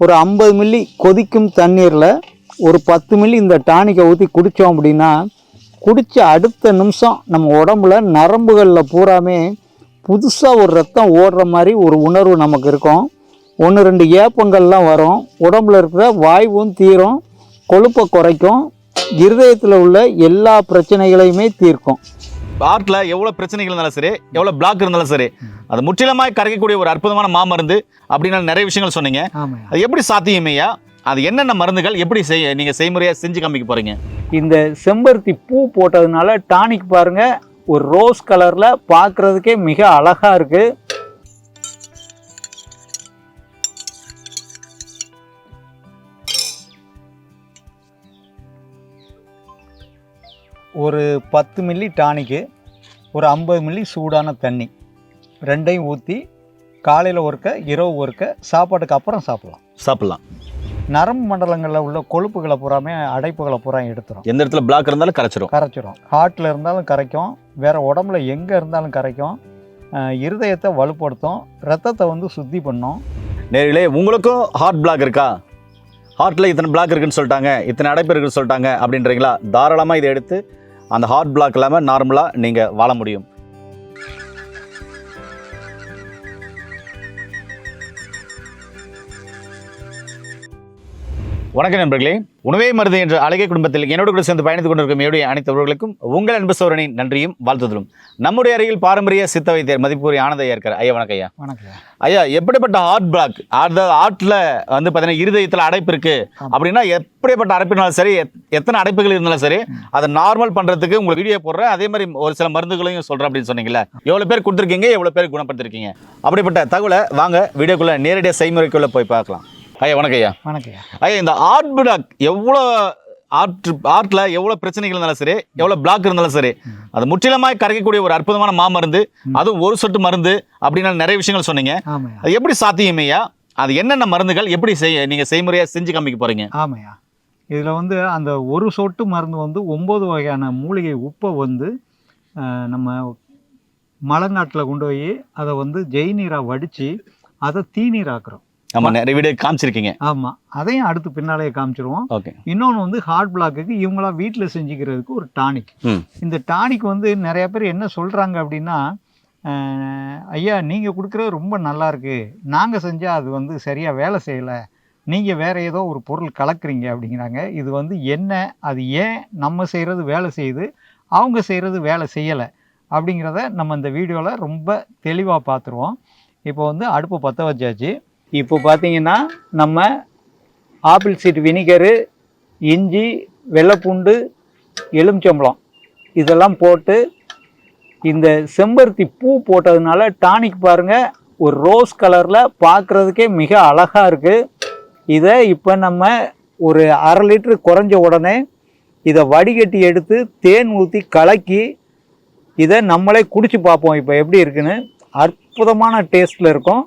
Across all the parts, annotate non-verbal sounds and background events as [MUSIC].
ஒரு ஐம்பது மில்லி கொதிக்கும் தண்ணீரில் ஒரு பத்து மில்லி இந்த டானிக்கை ஊற்றி குடித்தோம் அப்படின்னா குடித்த அடுத்த நிமிஷம் நம்ம உடம்புல நரம்புகளில் பூராமே புதுசாக ஒரு ரத்தம் ஓடுற மாதிரி ஒரு உணர்வு நமக்கு இருக்கும். ஒன்று ரெண்டு ஏப்பங்கள்லாம் வரும். உடம்புல இருக்கிற வாய்வும் தீரும் கொழுப்பை குறைக்கும். இருதயத்தில் உள்ள எல்லா பிரச்சனைகளையுமே தீர்க்கும். ஹார்ட்ல எவ்வளவு பிரச்சனைகள் இருந்தாலும் சரி எவ்வளவு பிளாக் இருந்தாலும் சரி அது முற்றிலுமாய் கரைக்கக்கூடிய ஒரு அற்புதமான மாமருந்து அப்படின்னு நிறைய விஷயங்கள் சொன்னீங்க. அது எப்படி சாத்தியமையா அது என்னென்ன மருந்துகள் எப்படி செய்ய நீங்க செய்முறையா செஞ்சு காமிக்க போறீங்க? இந்த செம்பருத்தி பூ போட்டதுனால டானிக் பாருங்க ஒரு ரோஸ் கலர்ல பார்க்கிறதுக்கே மிக அழகா இருக்கு. ஒரு பத்து மில்லி டானிக்கு ஒரு ஐம்பது மில்லி சூடான தண்ணி. ரெண்டையும் ஊற்றி காலையில் ஒருக்க இரவு ஒருக்க சாப்பாட்டுக்கு அப்புறம் சாப்பிடலாம். சாப்பிடலாம். நரம்பு மண்டலங்களில் உள்ள கொழுப்புகளை பூராமே அடைப்புகளை பூரா எடுத்துரும். எந்த இடத்துல பிளாக் இருந்தாலும் கரைச்சிரும். கரைச்சிரும். ஹார்ட்டில் இருந்தாலும் கரைக்கும். வேறு உடம்புல எங்கே இருந்தாலும் கரைக்கும். இருதயத்தை வலுப்படுத்தும். ரத்தத்தை வந்து சுத்தி பண்ணும். நேரிலே உங்களுக்கும் ஹார்ட் பிளாக் இருக்கா? ஹார்ட்ல இத்தனை பிளாக் இருக்குன்னு சொல்லிட்டாங்க. இத்தனை அடைப்பு இருக்குன்னு சொல்லிட்டாங்க அப்படின்றீங்களா? தாராளமாக இதை எடுத்து அந்த ஹார்ட் பிளாக் இல்லாமல் நார்மலாக நீங்கள் வாழ முடியும். வணக்கம் நண்பர்களே. உணவே மருந்து என்ற அழகிய குடும்பத்தில் என்னோடு கூட சேர்ந்து பயணித்துக் கொண்டிருக்கும் என்னுடைய அனைத்து உறவுகளுக்கும் உங்கள் அன்பு சோழனின் நன்றியும் வாழ்த்துதலும். நம்முடைய அருகில் பாரம்பரிய சித்த வைத்தியர் மதிப்புரிய ஆனந்த ஐயா இருக்கார். ஐயா வணக்கம் ஐயா. வணக்கம் ஐயா. எப்படிப்பட்ட ஹார்ட் பிளாக் அந்த ஹார்ட்ல வந்து பார்த்தீங்கன்னா இருதயத்தில் அடைப்பு இருக்கு. அப்படின்னா எப்படிப்பட்ட அடைப்புனாலும் சரி எத்- எத்தனை அடைப்புகள் இருந்தாலும் சரி அதை நார்மல் பண்றதுக்கு உங்களுக்கு வீடியோ போடுறேன். அதே மாதிரி ஒரு சில மருந்துகளையும் சொல்றேன் அப்படின்னு சொன்னீங்கல்ல. எவ்வளவு பேர் கொடுத்துருக்கீங்க எவ்வளவு பேர் குணப்படுத்திருக்கீங்க? அப்படிப்பட்ட தகவலை வாங்க வீடியோக்குள்ள நேரடியாக செய்முறைக்குள்ள போய் பார்க்கலாம். ஐயா வணக்கம் ஐயா. வணக்கம் ஐயா. இந்த ஹார்ட் பிளாக் எவ்வளோ ஆர்ட் ஆர்ட்ல எவ்வளோ பிரச்சனைகள் இருந்தாலும் சரி எவ்வளோ பிளாக் இருந்தாலும் சரி அது முற்றிலுமாய் கரைக்கக்கூடிய ஒரு அற்புதமான மாமருந்து அதுவும் ஒரு சொட்டு மருந்து அப்படின்னு நிறைய விஷயங்கள் சொன்னீங்க. அது எப்படி சாத்தியமையா அது என்னென்ன மருந்துகள் எப்படி செய்ய நீங்க செய்முறையா செஞ்சு காமிக்க போறீங்க? ஆமையா இதில் வந்து அந்த ஒரு சொட்டு மருந்து வந்து ஒம்பது வகையான மூலிகை உப்பை வந்து நம்ம மலைநாட்டில் கொண்டு போய் அதை வந்து ஜெய்நீராக வடித்து அதை தீநீராக்குறோம் ஆமா நிறைய வீடியோ காமிச்சிருக்கீங்க. ஆமாம் அதையும் அடுத்து பின்னாலேயே காமிச்சிருவோம். ஓகே. இன்னொன்று வந்து ஹார்ட் பிளாக்குக்கு இவங்களா வீட்டில் செஞ்சுக்கிறதுக்கு ஒரு டானிக் இந்த டானிக் வந்து நிறைய பேர் என்ன சொல்கிறாங்க அப்படின்னா ஐயா நீங்கள் கொடுக்குறது ரொம்ப நல்லா இருக்கு. நாங்கள் செஞ்சால் அது வந்து சரியாக வேலை செய்யலை. நீங்கள் வேறு ஏதோ ஒரு பொருள் கலக்குறீங்க அப்படிங்கிறாங்க. இது வந்து என்ன அது ஏன் நம்ம செய்கிறது வேலை செய்யுது அவங்க செய்கிறது வேலை செய்யலை அப்படிங்கிறத நம்ம இந்த வீடியோவில் ரொம்ப தெளிவாக பார்த்துருவோம். இப்போ வந்து அடுப்பு பற்ற வச்சாச்சு. இப்போ பார்த்தீங்கன்னா நம்ம ஆப்பிள் சீட் வினிகரு இஞ்சி வெள்ளைப்பூண்டு எலுமிச்சம்பழம் இதெல்லாம் போட்டு இந்த செம்பருத்தி பூ போட்டதுனால டானிக் பாருங்க ஒரு ரோஸ் கலரில் பார்க்குறதுக்கே மிக அழகாக இருக்குது இதை இப்போ நம்ம ஒரு அரை லிட்டரு குறைஞ்ச உடனே இதை வடிகட்டி எடுத்து தேன் ஊற்றி கலக்கி இதை நம்மளே குடிச்சு பார்ப்போம். இப்போ எப்படி இருக்குன்னு அற்புதமான டேஸ்ட்டில் இருக்கும்.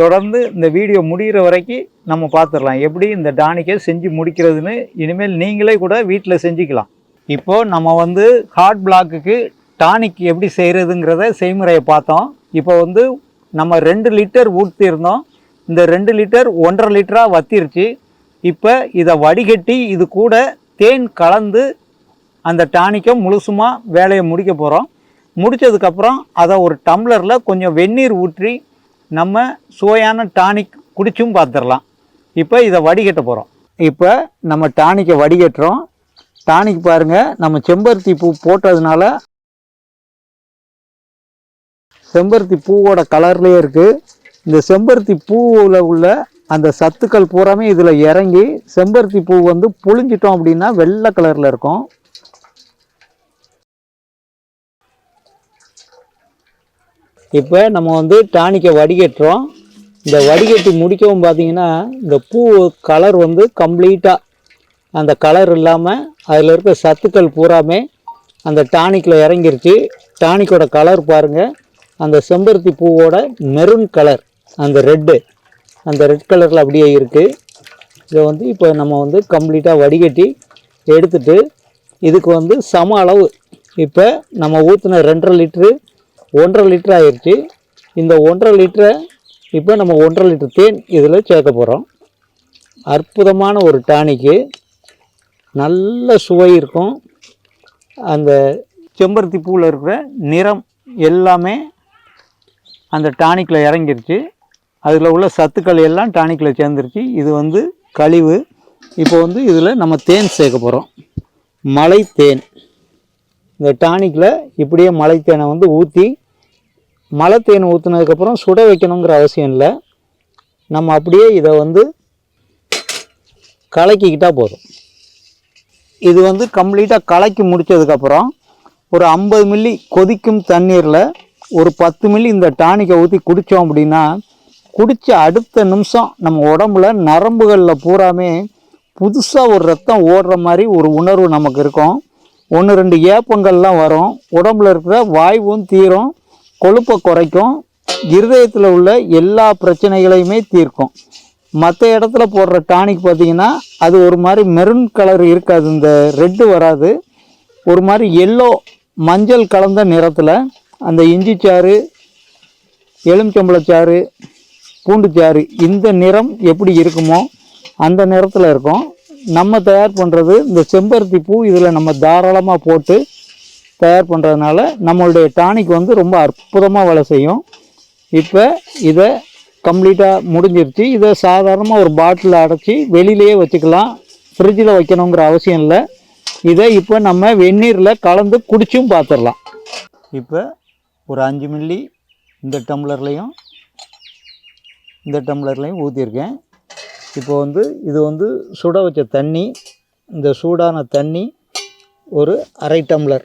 தொடர்ந்து இந்த வீடியோ முடிகிற வரைக்கும் நம்ம பார்த்துடலாம். எப்படி இந்த டானிக்கை செஞ்சு முடிக்கிறதுன்னு இனிமேல் நீங்களே கூட வீட்டில் செஞ்சுக்கலாம். இப்போது நம்ம வந்து ஹார்ட் பிளாக்குக்கு டானிக் எப்படி செய்கிறதுங்கிறத செய்முறையை பார்த்தோம். இப்போ வந்து நம்ம ரெண்டு லிட்டர் ஊற்றிருந்தோம் இந்த ரெண்டு லிட்டர் ஒன்றரை லிட்டராக வத்திருச்சு. இப்போ இதை வடிகட்டி இது கூட தேன் கலந்து அந்த டானிக்கை முழுசுமாக வேலையை முடிக்க போகிறோம் முடித்ததுக்கப்புறம் அதை ஒரு டம்ளரில் கொஞ்சம் வெந்நீர் ஊற்றி நம்ம சுவையான டானிக் குடிச்சும் பார்த்துடலாம். இப்போ இதை வடிகட்ட போகிறோம் இப்போ நம்ம டானிக்கை வடிகட்டுறோம். டானிக் பாருங்கள் நம்ம செம்பருத்தி பூ போட்டதுனால செம்பருத்தி பூவோட கலர்லேயே இருக்குது இந்த செம்பருத்தி பூவில் உள்ள அந்த சத்துக்கள் பூராமே இதில் இறங்கி செம்பருத்தி பூ வந்து புழிஞ்சிட்டோம் அப்படின்னா வெள்ளை கலரில் இருக்கும். இப்போ நம்ம வந்து டானிக்கை வடிகட்டுறோம். இந்த வடிகட்டி முடிக்கவும் பார்த்தீங்கன்னா இந்த பூ கலர் வந்து கம்ப்ளீட்டாக அந்த கலர் இல்லாமல் அதில் இருக்க சத்துக்கள் பூராமே அந்த டானிக்கில் இறங்கிருச்சு. டானிக்கோட கலர் பாருங்கள் அந்த செம்பருத்தி பூவோட மெரூன் கலர் அந்த ரெட்டு அந்த ரெட் கலரில் அப்படியே இருக்குது இதை வந்து இப்போ நம்ம வந்து கம்ப்ளீட்டாக வடிகட்டி எடுத்துட்டு இதுக்கு வந்து சம அளவு. இப்போ நம்ம ஊற்றின ரெண்டரை லிட்ரு ஒன்றரை லிட்டர் ஆயிடுச்சு இந்த ஒன்றரை லிட்டரை இப்போ நம்ம ஒன்றரை லிட்டர் தேன் இதில் சேர்க்க போகிறோம். அற்புதமான ஒரு டானிக்கு. நல்ல சுவை இருக்கும். அந்த செம்பருத்தி பூவில் இருக்கிற நிறம் எல்லாமே அந்த டானிக்கில் இறங்கிருச்சு. அதில் உள்ள சத்துக்கள் எல்லாம் டானிக்கில் சேர்ந்துருச்சு. இது வந்து கழிவு. இப்போ வந்து இதில் நம்ம தேன் சேர்க்க போகிறோம். மலை தேன். இந்த டானிக்கில் இப்படியே மலை தேனை வந்து ஊற்றி மழை தேன் ஊற்றுனதுக்கப்புறம் சுட வைக்கணுங்கிற அவசியம் இல்லை. நம்ம அப்படியே இதை வந்து கலக்கிக்கிட்டால் போதும். இது வந்து கம்ப்ளீட்டாக கலக்கி முடிச்சதுக்கப்புறம் ஒரு ஐம்பது மில்லி கொதிக்கும் தண்ணீரில் ஒரு பத்து மில்லி இந்த டானிக்கை ஊற்றி குடித்தோம் அப்படின்னா குடித்த அடுத்த நிமிஷம் நம்ம உடம்புல நரம்புகளில் பூராமே புதுசாக ஒரு ரத்தம் ஓடுற மாதிரி ஒரு உணர்வு நமக்கு இருக்கும். ஒன்று ரெண்டு ஏப்பங்கள்லாம் வரும். உடம்புல இருக்கிற வாய்வும் தீரும். கொழுப்பை குறைக்கும் இருதயத்தில் உள்ள எல்லா பிரச்சனைகளையுமே தீர்க்கும். மற்ற இடத்துல போடுற டானிக் பார்த்தீங்கன்னா அது ஒரு மாதிரி மெரூன் கலர் இருக்காது இந்த ரெட்டு வராது. ஒரு மாதிரி எல்லோ மஞ்சள் கலந்த நிறத்தில் அந்த இஞ்சி சாறு எலுமிச்சம்பழச்சாறு பூண்டுச்சாறு இந்த நிறம் எப்படி இருக்குமோ அந்த நிறத்தில் இருக்கும். நம்ம தயார் பண்ணுறது இந்த செம்பருத்தி பூ இதில் நம்ம தாராளமாக போட்டு தயார் பண்ணுறதுனால நம்மளுடைய டானிக் வந்து ரொம்ப அற்புதமாக வேலை செய்யும். இப்போ இதை கம்ப்ளீட்டாக முடிஞ்சிருச்சு. இதை சாதாரணமாக ஒரு பாட்டிலில் அடைச்சி வெளியிலேயே வச்சுக்கலாம். ஃப்ரிட்ஜில் வைக்கணுங்கிற அவசியம் இல்லை. இதை இப்போ நம்ம வெந்நீரில் கலந்து குடிச்சும் பார்த்துடலாம் இப்போ ஒரு அஞ்சு மில்லி இந்த டம்ளர்லேயும் இந்த டம்ளர்லேயும் ஊற்றிருக்கேன் இப்போ வந்து இது வந்து சுட வச்ச தண்ணி இந்த சூடான தண்ணி ஒரு அரை டம்ளர்.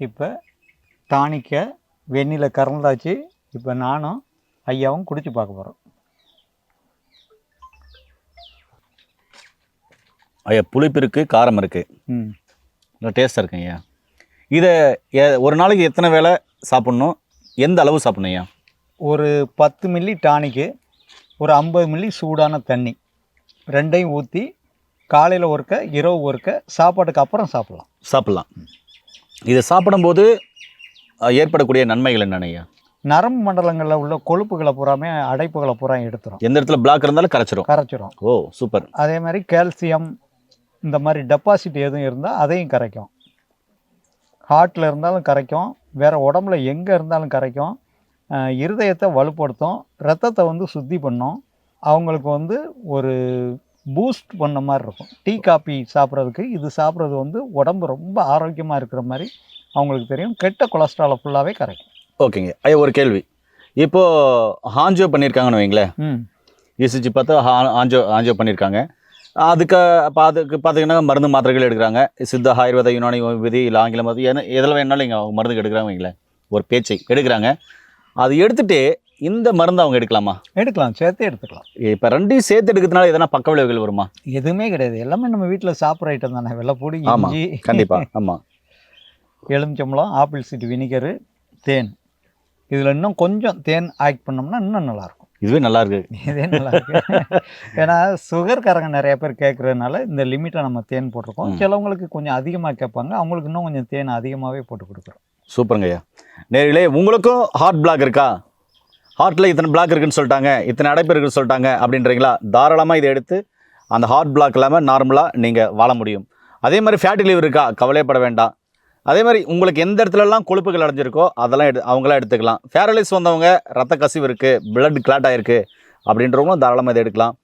இப்போ டானிக்கை வெந்நில கறந்தாச்சு. இப்போ நானும் ஐயாவும் குடிச்சு பார்க்க போகிறோம் ஐயா புளிப்பு இருக்கு காரம் இருக்கு. ம். நல்லா டேஸ்ட்டாக இருக்குங்க ஐயா. இதை ஒரு நாளைக்கு எத்தனை வேளை சாப்பிட்ணும்? எந்த அளவு சாப்பிட்ணும் ஐயா? ஒரு பத்து மில்லி டானிக்கு ஒரு ஐம்பது மில்லி சூடான தண்ணி. ரெண்டையும் ஊற்றி காலையில் ஒருக்க இரவு ஒருக்க சாப்பாட்டுக்கு அப்புறம் சாப்பிட்லாம். சாப்பிட்லாம். இதை சாப்பிடும்போது ஏற்படக்கூடிய நன்மைகள் என்னென்ன ஐயா? நரம்பு மண்டலங்களில் உள்ள கொழுப்புகளை பூராமே அடைப்புகளை பூரா எடுத்துரும். எந்த இடத்துல பிளாக் இருந்தாலும் கரைச்சிரும். கரைச்சிரும். ஓ சூப்பர் அதே மாதிரி கால்சியம் இந்த மாதிரி டெபாசிட் எதுவும் இருந்தால் அதையும் கரைக்கும். ஹார்ட்டில் இருந்தாலும் கரைக்கும். வேறு உடம்புல எங்கே இருந்தாலும் கரைக்கும். இருதயத்தை வலுப்படுத்தும். ரத்தத்தை வந்து சுத்தி பண்ணும். அவங்களுக்கு வந்து ஒரு பூஸ்ட் பண்ண மாதிரி இருக்கும். டீ காபி சாப்பிட்றதுக்கு இது சாப்பிட்றது வந்து உடம்பு ரொம்ப ஆரோக்கியமாக இருக்கிற மாதிரி அவங்களுக்கு தெரியும். கெட்ட கொலஸ்ட்ராலை ஃபுல்லாகவே கரைக்கும். ஓகேங்க. ஐயா ஒரு கேள்வி. இப்போ ஹாஞ்சியோ பண்ணியிருக்காங்கன்னு வைங்களேன். ம். இசிஜி பார்த்து ஹா- ஆஞ்சியோ ஆஞ்சியோ பண்ணியிருக்காங்க அதுக்கு அதுக்கு பார்த்தீங்கன்னா மருந்து மாத்திரைகள் எடுக்கிறாங்க. சித்த ஆயுர்வேத யுனானி விதி இல்லை ஆங்கில மருந்து என எதில் வேணாலும் இங்கே அவங்க மருந்து எடுக்கிறாங்க வைங்களேன். ஒரு பேச்சை எடுக்கிறாங்க. அது எடுத்துட்டு இந்த மருந்து அவங்க எடுக்கலாமா? எடுக்கலாம் சேர்த்தே எடுத்துக்கலாம். இப்போ ரெண்டையும் சேர்த்து எடுக்கிறதுனால எதனா பக்க விளைவுகள் வருமா? எதுவுமே கிடையாது. எல்லாமே நம்ம வீட்டில் சாப்பிட்ற ஐட்டம் தானே. வெள்ளைப்பூடி இஞ்சி. கண்டிப்பா ஆமாம் [LAUGHS] எலுமிச்சம்பழம் ஆப்பிள் சீட் வினிகரு தேன். இதில் இன்னும் கொஞ்சம் தேன் ஆட் பண்ணோம்னா இன்னும் நல்லாயிருக்கும். இதுவே நல்லா இருக்கு [LAUGHS] இதே நல்லா இருக்கு ஏன்னா சுகர்காரங்க நிறைய பேர் கேட்குறதுனால இந்த லிமிட்டை நம்ம தேன் போட்டிருக்கோம். சிலவங்களுக்கு கொஞ்சம் அதிகமாக கேட்பாங்க. அவங்களுக்கு இன்னும் கொஞ்சம் தேன் அதிகமாகவே போட்டு கொடுக்குறோம். சூப்பருங்க ஐயா நேர்களே உங்களுக்கும் ஹார்ட் பிளாக் இருக்கா? ஹார்ட்டில் இத்தனை பிளாக் இருக்குன்னு சொல்லிட்டாங்க இத்தனை அடைப்பு இருக்குன்னு சொல்லிட்டாங்க அப்படின்றீங்களா? தாராளமாக இதை எடுத்து அந்த ஹார்ட் பிளாக் இல்லாமல் நார்மலாக நீங்கள் வாழ முடியும். அதே மாதிரி ஃபேட்டி லிவர் இருக்கா? கவலைப்பட வேண்டாம். அதே மாதிரி உங்களுக்கு எந்த இடத்துலலாம் கொழுப்புகள் அடைஞ்சிருக்கோ அதெல்லாம் எடு அவங்களாம் எடுத்துக்கலாம். ஃபேரலைஸ் வந்தவங்க ரத்த கசிவு இருக்குது பிளட் கிளாட் ஆகிருக்கு அப்படின்றவங்களும் தாராளமாக இதை எடுக்கலாம்.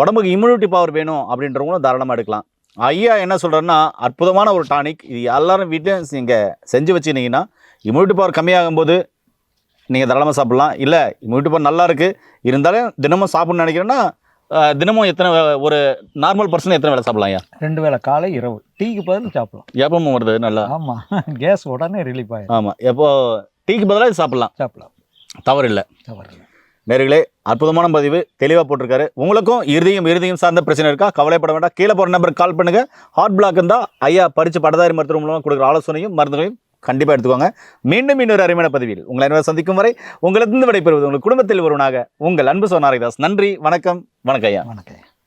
உடம்புக்கு இம்யூனிட்டி பவர் வேணும் அப்படின்றவங்களும் தாராளமாக எடுக்கலாம். ஐயா என்ன சொல்கிறேன்னா அற்புதமான ஒரு டானிக் இது எல்லாரும் வீட்லையும் நீங்கள் செஞ்சு வச்சுருந்தீங்கன்னா இம்யூனிட்டி பவர் கம்மியாகும்போது நீங்கள் தாராளமாக சாப்பிட்லாம். இல்லை இம்யூனிட்டி பவர் நல்லா இருக்குது இருந்தாலும் தினமும் சாப்பிட்ணும்னு நினைக்கிறேன்னா தினமும் எத்தனை ஒரு நார்மல் பர்சன் எத்தனை வேலை சாப்பிடலாம் ஐயா? ரெண்டு வேளை காலை இரவு. டீக்கு பதில் சாப்பிடலாம். எப்பவும் வருது நல்லா. ஆமாம் கேஸ் உடனே ரிலீஃப் ஆயிடும் ஆமாம் எப்போ டீக்கு பதிலாக இது சாப்பிட்லாம். சாப்பிடலாம். தவறு இல்லை தவறு நேர்களே அற்புதமான பதிவு தெளிவாக போட்டிருக்காரு. உங்களுக்கும் இருதயம் இருதயம் சார்ந்த பிரச்சனை இருக்கா? கவலைப்பட வேண்டாம். கீழே போகிற நம்பருக்கு கால் பண்ணுங்கள் ஹார்ட் பிளாக் இருந்தால் ஐயா பறித்து படதாரி மருத்துவ மூலமாக கொடுக்குற ஆலோசனையும் மருந்துகளையும் கண்டிப்பாக எடுத்துக்கோங்க. மீண்டும் இன்னொரு அருமையான பதிவில் உங்களை அனைவரும் சந்திக்கும் வரை உங்களிருந்து விடைபெறுவது உங்கள் குடும்பத்தில் ஒருவனாக உங்கள் அன்பு சோனாரிதாஸ் நன்றி வணக்கம் வணக்கம் ஐயா. வணக்கம்